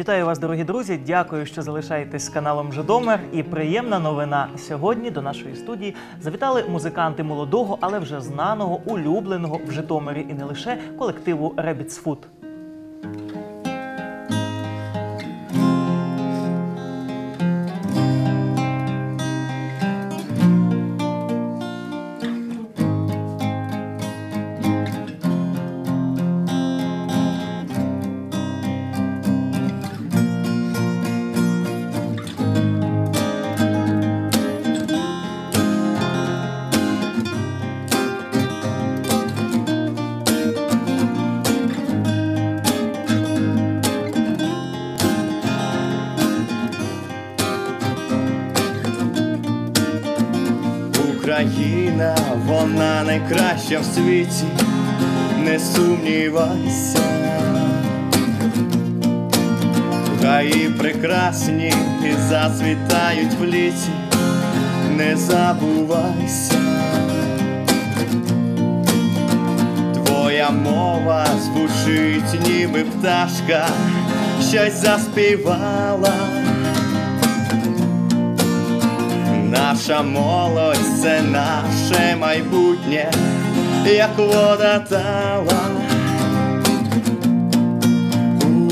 Вітаю вас, дорогі друзі. Дякую, що залишаєтесь з каналом Житомир. І приємна новина. Сьогодні до нашої студії завітали музиканти молодого, але вже знаного, улюбленого в Житомирі і не лише колективу Rabbits Food. Найкраща в світі, не сумнівайся. Гаї прекрасні і зацвітають в літі, не забувайся. Твоя мова звучить, ніби пташка, щось заспівала. Наша молодь це наше майбутнє, як вода тала.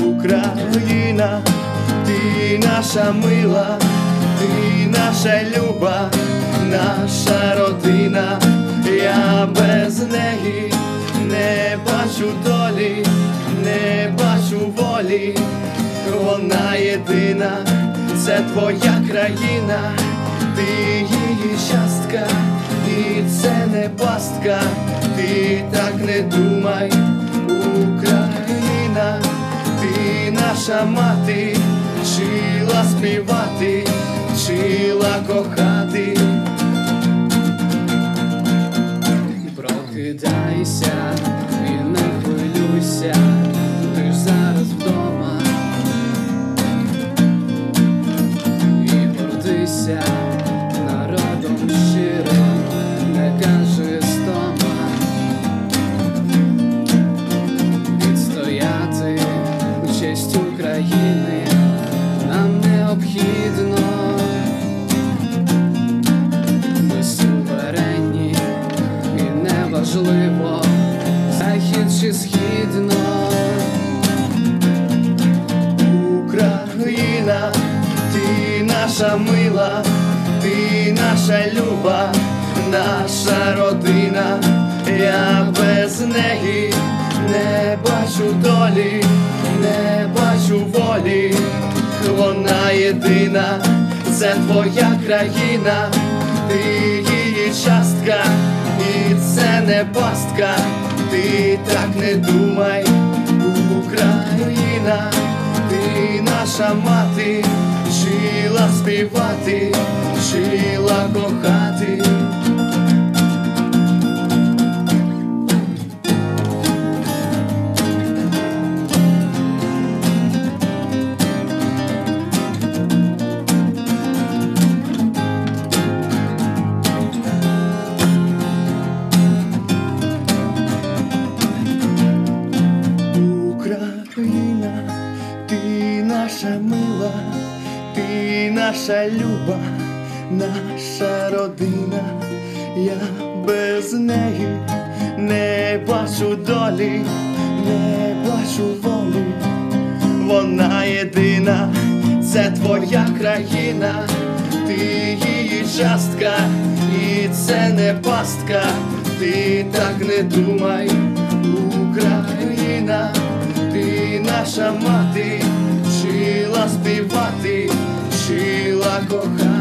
Україна, ти наша мила, ти наша люба, наша родина, я без неї не бачу долі, не бачу волі, вона єдина, це твоя країна, ти її частка, і це не пастка, ти так не думай, Україна, ти наша мати, вчила співати, вчила кохати. Прокидайся неважливо, захід чи східно. Україна, ти наша мила, ти наша люба, наша родина, я без неї не бачу долі, не бачу волі, вона єдина, це твоя країна, ти її частка, і це не пастка, ти так не думай, Україна, ти наша мати, жила співати, жила кохати. Частка, і це не пастка, ти так не думай, Україна, ти наша мати, вчила співати, вчила кохати.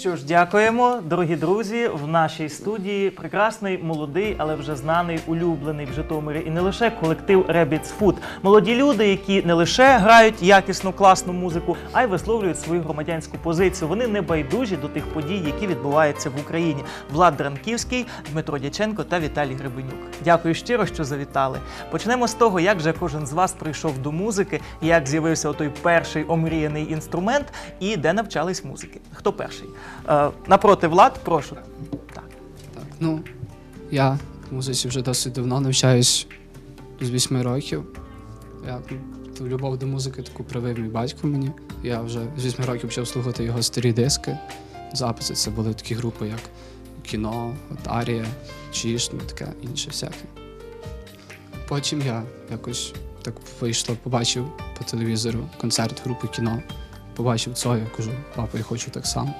Що ж, дякуємо, дорогі друзі. В нашій студії прекрасний, молодий, але вже знаний, улюблений в Житомирі і не лише колектив Rabbits Food. Молоді люди, які не лише грають якісну класну музику, а й висловлюють свою громадянську позицію. Вони не байдужі до тих подій, які відбуваються в Україні. Влад Дранківський, Дмитро Дяченко та Віталій Гребенюк. Дякую щиро, що завітали. Почнемо з того, як же кожен з вас прийшов до музики, як з'явився той перший омріяний інструмент і де навчались музики. Хто перший? Е, напроти Влад, прошу. Так. Ну, Я в музиці вже досить давно навчаюсь з 8 років. Я ту любов до музики таку привив мій батько мені. Я вже з 8 років почав слухати його старі диски. Записи це були такі групи, як кіно, от Арія, Чіш, ну таке інше всяке. Потім я якось так вийшло, побачив по телевізору концерт групи кіно. Побачив Цой, я кажу, папа, я хочу так само.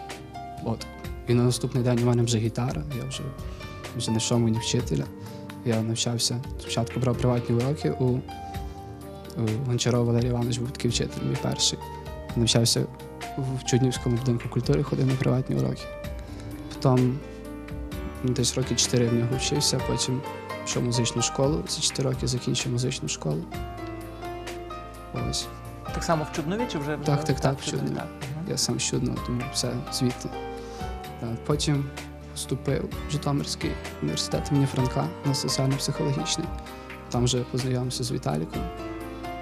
От. І на наступний день у мене вже гітара, я вже, вже знайшов мені вчителя. Я навчався. Спочатку брав приватні уроки у, у Гончарова Валерій Іванович був такий вчитель, мій перший. Навчався в Чуднівському будинку культури, ходив на приватні уроки. Потім десь роки 4 в нього вчився, потім пішов в музичну школу. За 4 роки закінчив музичну школу. Ось. Так само в Чуднові чи вже? Так, так, так, в в Чуднові, так. Я сам з Чудного, тому все звідти. Так, Потім вступив в Житомирський університет імені Франка на соціально-психологічний. Там вже познайомився з Віталіком.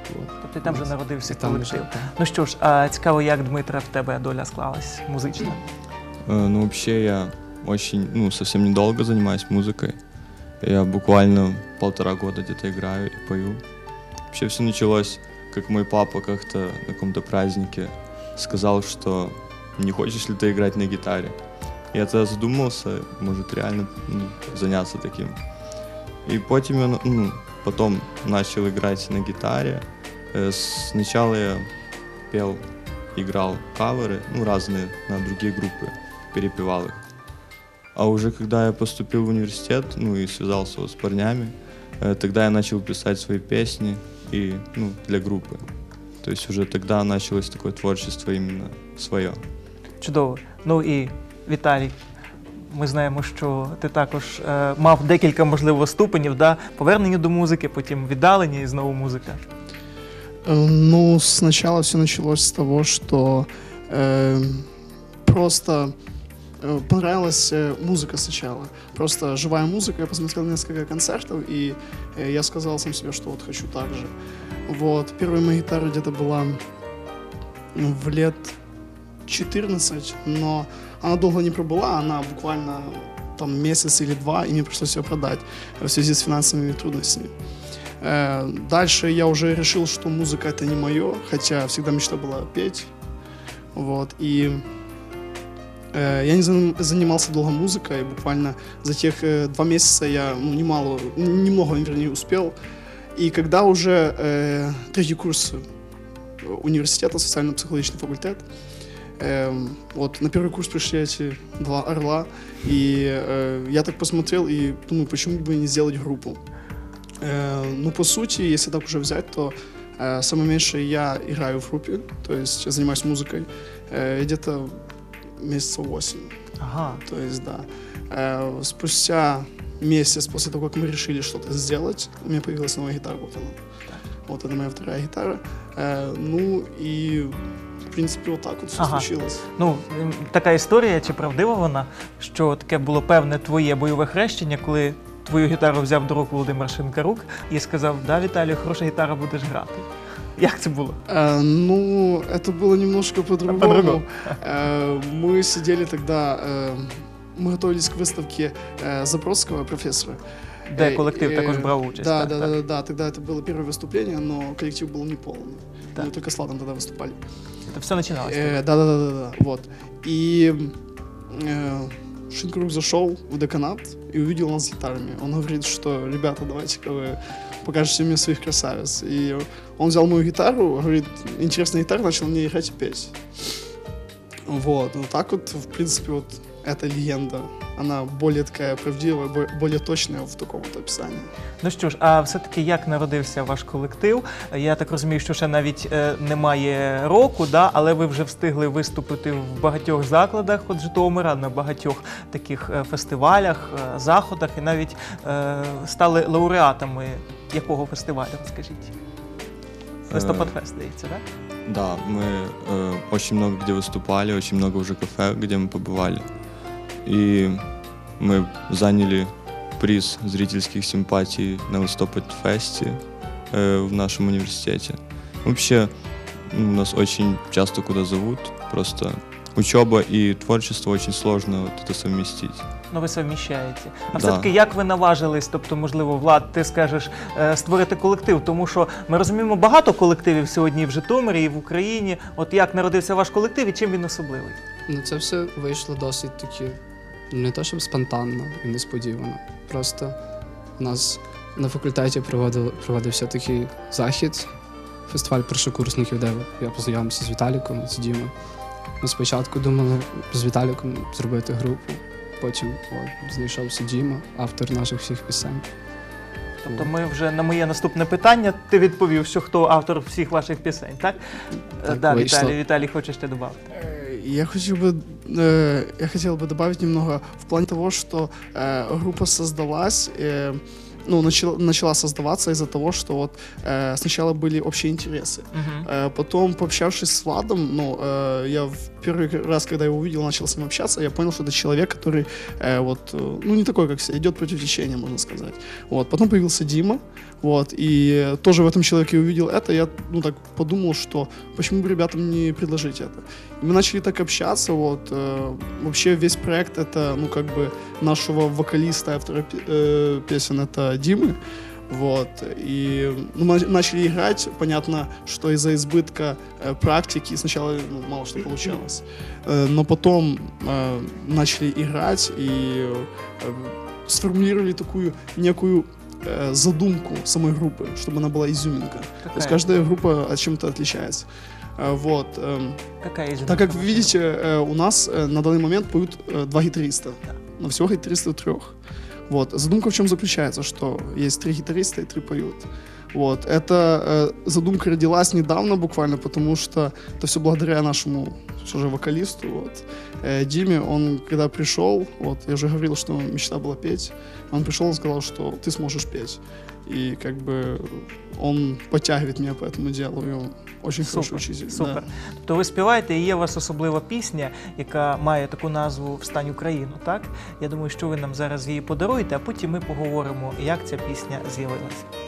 От. Тобто там вже Ось. народився І там колектив. вже, так. Ну що ж, а цікаво, як Дмитра в тебе доля склалась музична? Э, Ну, вообще я очень, ну, совсем недолго занимаюсь музыкой. Я буквально полтора года где-то играю и пою. Вообще все началось, как мой папа как-то на каком-то празднике сказал, что не хочешь ли ты играть на гитаре. Я тогда задумался, может реально ну, заняться таким. И потом я, ну, потом начал играть на гитаре. Э, Сначала я пел, играл каверы, ну, разные, на другие группы перепевал их. А уже когда я поступил в университет, ну и связался вот с парнями, э, тогда я начал писать свои песни и, ну, для группы. То есть уже тогда началось такое творчество именно свое. Чудово. Ну і Віталій. Ми знаємо, що ти також е, мав декілька можливо ступенів, да? повернення до музики, потім віддалення і знову музика. Э, Ну, сначала все началось с того, что э, просто э, понравилась э, музыка сначала. Просто живая музыка. Я посмотрел несколько концертов, и э, я сказал сам себе, что вот хочу так же. Вот. Первая моя гитара где-то была ну, в лет 14, но она долго не пробыла, она буквально там месяц или два, и мне пришлось ее продать в связи с финансовыми трудностями. Э, Дальше я уже решил, что музыка это не мое, хотя всегда мечта была петь. Вот. И э, я не заним- занимался долго музыкой, буквально за тех э, два месяца я ну, немало, немного, вернее, успел. И когда уже э, третий курс университета, социально-психологический факультет, эм, вот на первый курс пришли эти два орла, и э, я так посмотрел и думаю, почему бы не сделать группу. Э, ну, по сути, если так уже взять, то э, самое меньшее я играю в группе, то есть я занимаюсь музыкой э, где-то месяца 8, Ага. то есть да. Э, спустя месяц после того, как мы решили что-то сделать, у меня появилась новая гитара, вот она. Вот это моя вторая гитара. Э, ну и, в принципе, вот так вот все Ага. случилось. Ну, м, така історія, чи правдива вона, що таке було певне твоє бойове хрещення, коли твою гітару взяв до рук Володимир Шинкарук і сказав: Да, Віталію, хороша гітара будеш грати. Як це було? Э, ну, это было немножко По-другому. по-другому. Э, мы сидели тогда, э, мы готовились к выставке э, Забродского профессора. Де Э, колектив э, також брав участь. Да, так, да, так. да, да, тогда это было первое выступление, но коллектив был неполный. Так. Мы только с Ладом тогда выступали. Це все починалося. Э, да, да, да, вот. И э, Шинкрук зашел в деканат и увидел нас с гитарами. Он говорит, что, ребята, давайте-ка вы покажете мне своих красавиц. И он взял мою гитару, говорит, интересная гитара, начал мне играть и петь. Вот, вот так вот, в принципе, вот эта легенда, она более такая правдивая, бо- более точная в таком вот описании. Ну що ж, а все-таки як народився ваш колектив? Я так розумію, що ще навіть е, немає року, да, але ви вже встигли виступити в багатьох закладах от Житомира, на багатьох таких е, фестивалях, е, заходах, і навіть е, стали лауреатами якого фестивалю, розкажіть? Листопад фест, здається, так? Да, мы э, очень много где выступали, очень много уже кафе, где мы побывали. И мы заняли приз зрительских симпатий на Листопад фесте э, в нашем университете. Вообще, ну, нас очень часто куда зовут, просто учеба и творчество очень сложно вот это совместить. Ну, ви совміщаєте. А Да. все-таки як ви наважились, тобто, можливо, Влад, ти скажеш е, створити колектив? Тому що ми розуміємо багато колективів сьогодні і в Житомирі, і в Україні. От як народився ваш колектив і чим він особливий? Ну, це все вийшло досить таки не то, щоб спонтанно і несподівано. Просто у нас на факультеті проводили, проводився такий захід, фестиваль першокурсників, де я познайомився з Віталіком, з Дімою. Ми спочатку думали з Віталіком зробити групу, потім от, знайшовся Діма, автор наших всіх пісень. Тобто ми вже на моє наступне питання ти відповів, що хто автор всіх ваших пісень, так? Е, Так, да, вийшло. Віталій, Віталій, хочеш ще додати? Э, Я хотел бы, э, я хотел бы добавить немного в плане того, что э, группа создалась, э, ну, начала, начала создаваться из-за того, что вот э, сначала были общие интересы. Угу. Э, Потом, пообщавшись с Владом, ну, э, я в первый раз, когда его увидел, начал с ним общаться, я понял, что это человек, который, э, вот, э, ну, не такой, как все, идет против течения, можно сказать. Вот. Потом появился Дима, вот, и э, тоже в этом человеке увидел это, я, ну, так подумал, что почему бы ребятам не предложить это. И мы начали так общаться, вот, э, вообще весь проект это, ну, как бы нашего вокалиста, автора пе- э, песен, это Димы, вот, и ну, мы начали играть, понятно, что из-за избытка э, практики сначала ну, мало что получалось, Э, но потом э, начали играть и э, сформулировали такую некую э, задумку самой группы, чтобы она была изюминка. То есть каждая группа от чем-то отличается. Э, Вот. эм, Какая из так как вы видите, э, у нас э, на данный момент поют э, два гитариста. Да. Но всего гитаристов трех. Вот. Задумка в чем заключается, что есть три гитариста и три поют. Вот. Эта э, задумка родилась недавно буквально, потому что это все благодаря нашему все же вокалисту, вот, э, Диме. Он когда пришел, вот, я уже говорил, что мечта была петь. Он пришел, он сказал, что ты сможешь петь. И как бы он подтягивает меня по этому делу, и он очень хороший Супер, учитель. супер. да. Тобто ви співаєте, і є у вас особлива пісня, яка має таку назву Встань Україну, так? Я думаю, що ви нам зараз її подаруєте, а потім ми поговоримо, як ця пісня з'явилася.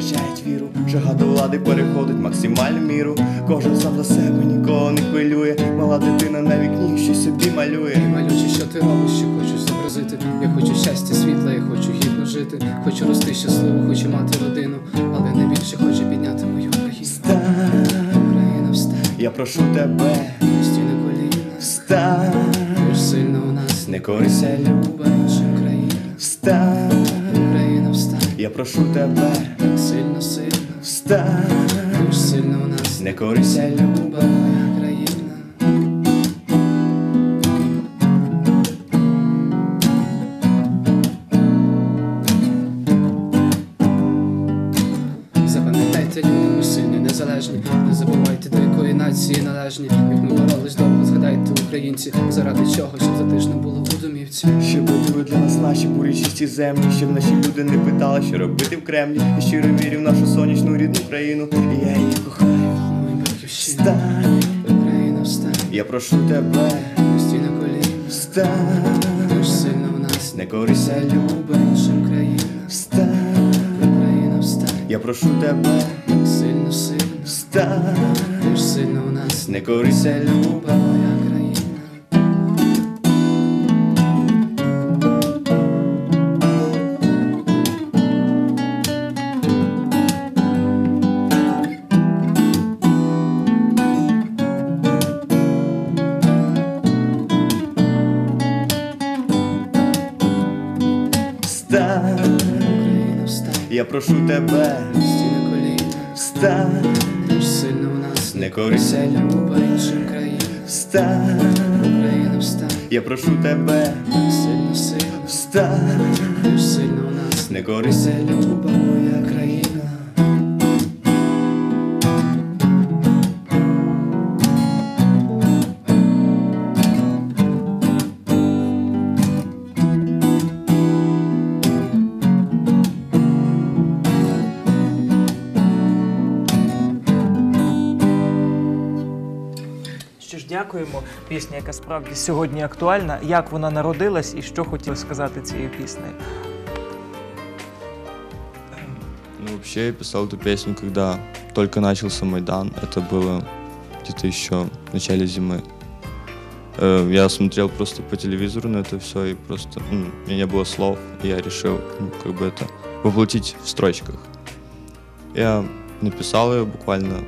Втрачають віру. Жага до влади переходить максимальну міру. Кожен сам за себе нікого не хвилює. Мала дитина на вікні щось собі малює. Малюче, що ти робиш, що хочу зобразити. Я хочу щастя, світла, я хочу гідно жити. Хочу рости щасливо, хочу мати родину, але найбільше хочу підняти мою країну. Встань, Україна, встань, я прошу тебе, стій на коліна. встань, Ти ж сильна у нас, не корися, люба наша країна. встань, я прошу тебе, сильно, сильно. встань, Ти ж сильна у нас, не корися, люба моя країна. Запам'ятайте, люди, ми сильні, незалежні. Не забувайте, до якої нації належні. Як ми боролись довго, згадайте українці, заради чого, щоб затишно було у домівці. Щоб були для нас наші бурі землі, щоб наші люди не питали, що робити в Кремлі. Я щиро вірю в нашу сонячну рідну країну, і я її кохаю. Моя батьківщина, Встань, Україна, встань, я прошу тебе, стій на коліна. встань, Ти ж сильна у нас, не корися, люба наша країна. встань, Україна, встань, я прошу тебе, сильно, сильно. встань, Ти ж сильна у нас, не корися, люба я прошу тебе, стій коліна. встань, сильно в нас, не корися, люба іншим країн, встань, Україна, встань, я прошу тебе, сильно, сильно. встань, Ти ж сильна у нас, не корися, люба Дякуємо. Пісня, яка справді сьогодні актуальна. Як вона народилась і що хотіли сказати цією піснею? Ну, вообще, я писал эту песню, когда только начался Майдан. Это было где-то еще в начале зимы. Э, Я смотрел просто по телевизору на это все, и просто ну, у меня не было слов, и я решил, ну, как бы это воплотить в строчках. Я написал ее буквально,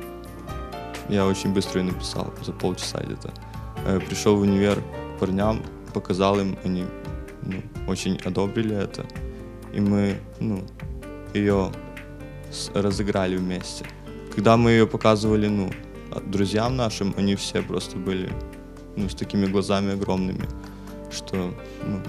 я очень быстро ее написал, за полчаса где-то. Э, Пришел в универ к парням, показал им, они ну, очень одобрили это. И мы, ну, ее разыграли вместе. Когда мы ее показывали, ну, а- друзьям нашим, они все просто были, ну, с такими глазами огромными, что, ну,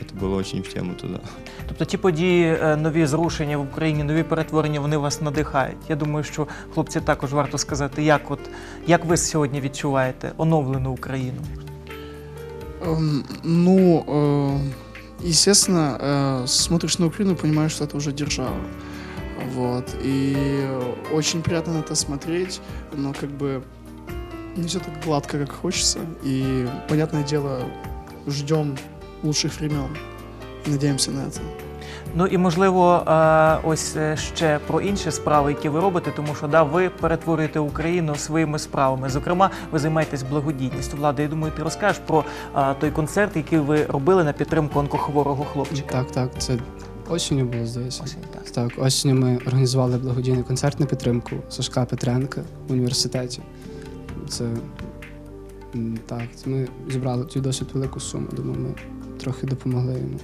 это было очень в тему туда. Тобто ті події, е, нові зрушення в Україні, нові перетворення, вони вас надихають. Я думаю, що хлопці також варто сказати, як от як ви сьогодні відчуваєте оновлену Україну. Эм, Ну, э, естественно, э, смотришь на Украину и понимаешь, что это уже держава. Вот. И э, очень приятно на это смотреть, но как бы не все так гладко, как хочется. И, понятное дело, ждем лучших времен. И надеемся на это. Ну і можливо, е, ось е, ще про інші справи, які ви робите, тому що да, ви перетворюєте Україну своїми справами. Зокрема, ви займаєтесь благодійністю. Влада, я думаю, ти розкажеш про е, той концерт, який ви робили на підтримку онкохворого хлопчика. Так, так, це осінню було, здається. Ось він, так. Так, осінню ми організували благодійний концерт на підтримку Сашка Петренка в університеті. Це так, ми зібрали цю досить велику суму. Думаю, ми трохи допомогли йому.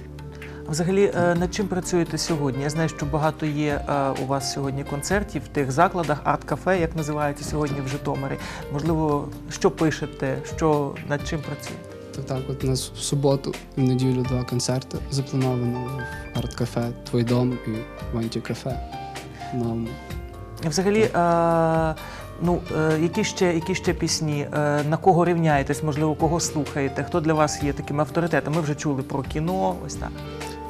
А Взагалі, е, над чим працюєте сьогодні? Я знаю, що багато є е, у вас сьогодні концертів в тих закладах, арт-кафе, як називається сьогодні в Житомирі. Можливо, що пишете, що над чим працюєте? Так, так, от у нас в суботу і в неділю два концерти заплановано в арт-кафе Твій дом і в антикафе. Нам Взагалі, е, ну е, які ще які ще пісні? Е, на кого рівняєтесь? Можливо, кого слухаєте? Хто для вас є такими авторитетами? Ми вже чули про кіно. Ось так.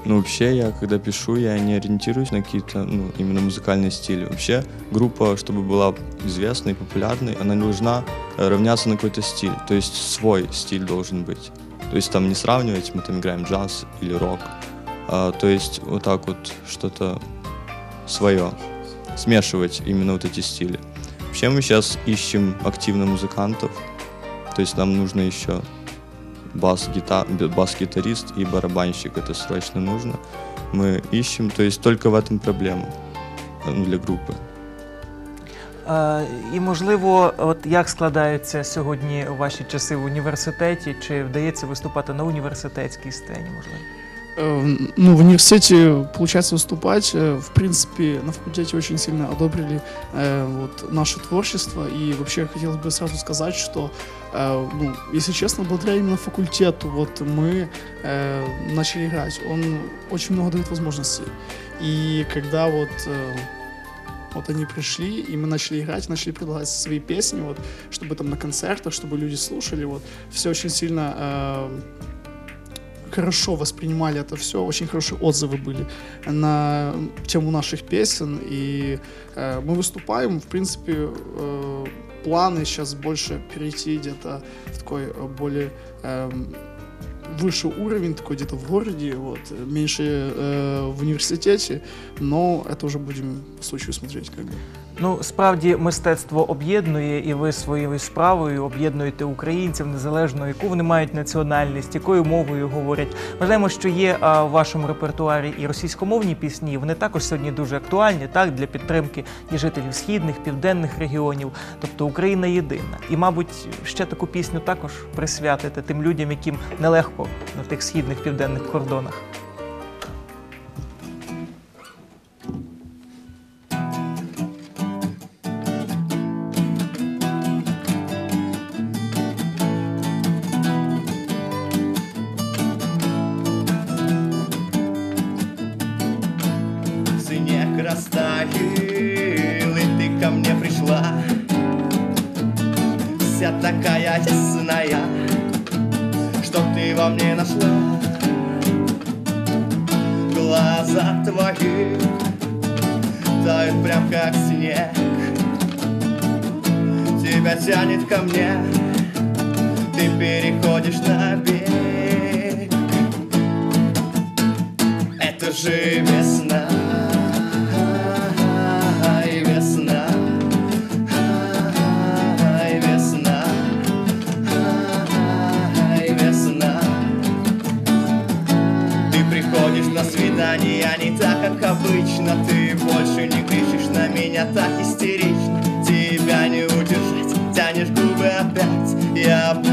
Ну, вообще, я когда пишу, я не ориентируюсь на какие-то, ну, именно музыкальные стили. Вообще, группа, чтобы была известной, популярной, она не должна э, равняться на какой-то стиль. То есть свой стиль должен быть. То есть там не сравнивать, мы там играем джаз или рок. А, то есть вот так вот что-то свое. Смешивать именно вот эти стили. Вообще мы сейчас ищем активно музыкантов. То есть нам нужно еще бас-гита- б- бас-гитарист и барабанщик. Это срочно нужно. Мы ищем, то есть только в этом проблема э, ну, для группы. Е, і можливо, от як складаються сьогодні ваші часи в університеті? Чи вдається виступати на університетській сцені? Можливо? Э, Ну, в университете получается выступать. Э, В принципе, на факультете очень сильно одобрили э, вот, наше творчество. И вообще хотелось бы сразу сказать, что, э, ну, если честно, благодаря именно факультету вот мы э, начали играть. Он очень много дает возможностей. И когда вот э, вот они пришли, и мы начали играть, начали предлагать свои песни, вот, чтобы там на концертах, чтобы люди слушали, вот, все очень сильно э, хорошо воспринимали это все, очень хорошие отзывы были на тему наших песен, и э, мы выступаем, в принципе, э, планы сейчас больше перейти где-то в такой э, более эм, выше уровень, такой где-то в городе, вот, меньше э, в университете, но это уже будем по случаю смотреть, как бы. Ну, справді мистецтво об'єднує, і ви своєю справою об'єднуєте українців незалежно, яку вони мають національність, якою мовою говорять. Ми знаємо, що є а, в вашому репертуарі і російськомовні пісні. Вони також сьогодні дуже актуальні, так для підтримки і жителів східних, південних регіонів. Тобто Україна єдина. І, мабуть, ще таку пісню також присвятите тим людям, яким нелегко на тих східних південних кордонах. Мне нашла Глаза твои тают прям как снег. Тебя тянет ко мне, ты переходишь на бег. Это же весна как обычно Ты больше не кричишь на меня так истерично Тебя не удержать, тянешь губы опять Я буду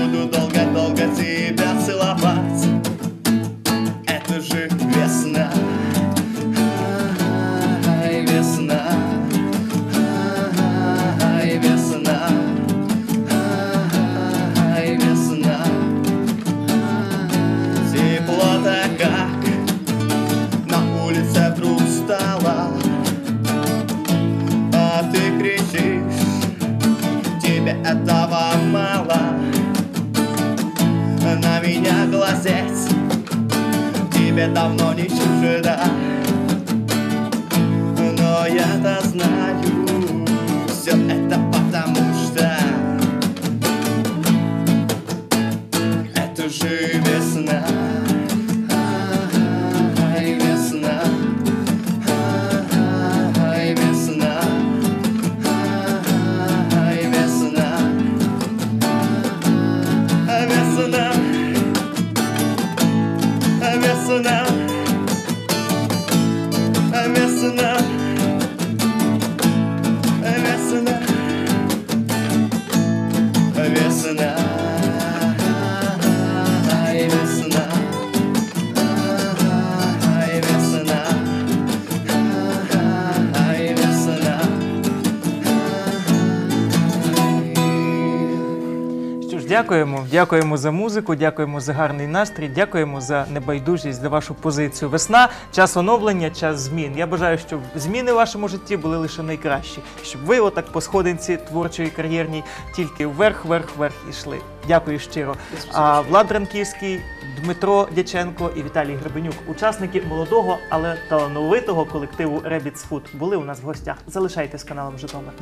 дякуємо. Дякуємо за музику, дякуємо за гарний настрій, дякуємо за небайдужість, за вашу позицію. Весна, час оновлення, час змін. Я бажаю, щоб зміни в вашому житті були лише найкращі, щоб ви отак по сходинці творчої кар'єрній тільки вверх, вверх, вверх йшли. Дякую щиро. А Влад Ранківський, Дмитро Дяченко і Віталій Гребенюк, учасники молодого, але талановитого колективу Rabbits Food, були у нас в гостях. Залишайтесь каналом Житомир.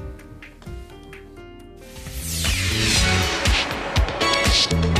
you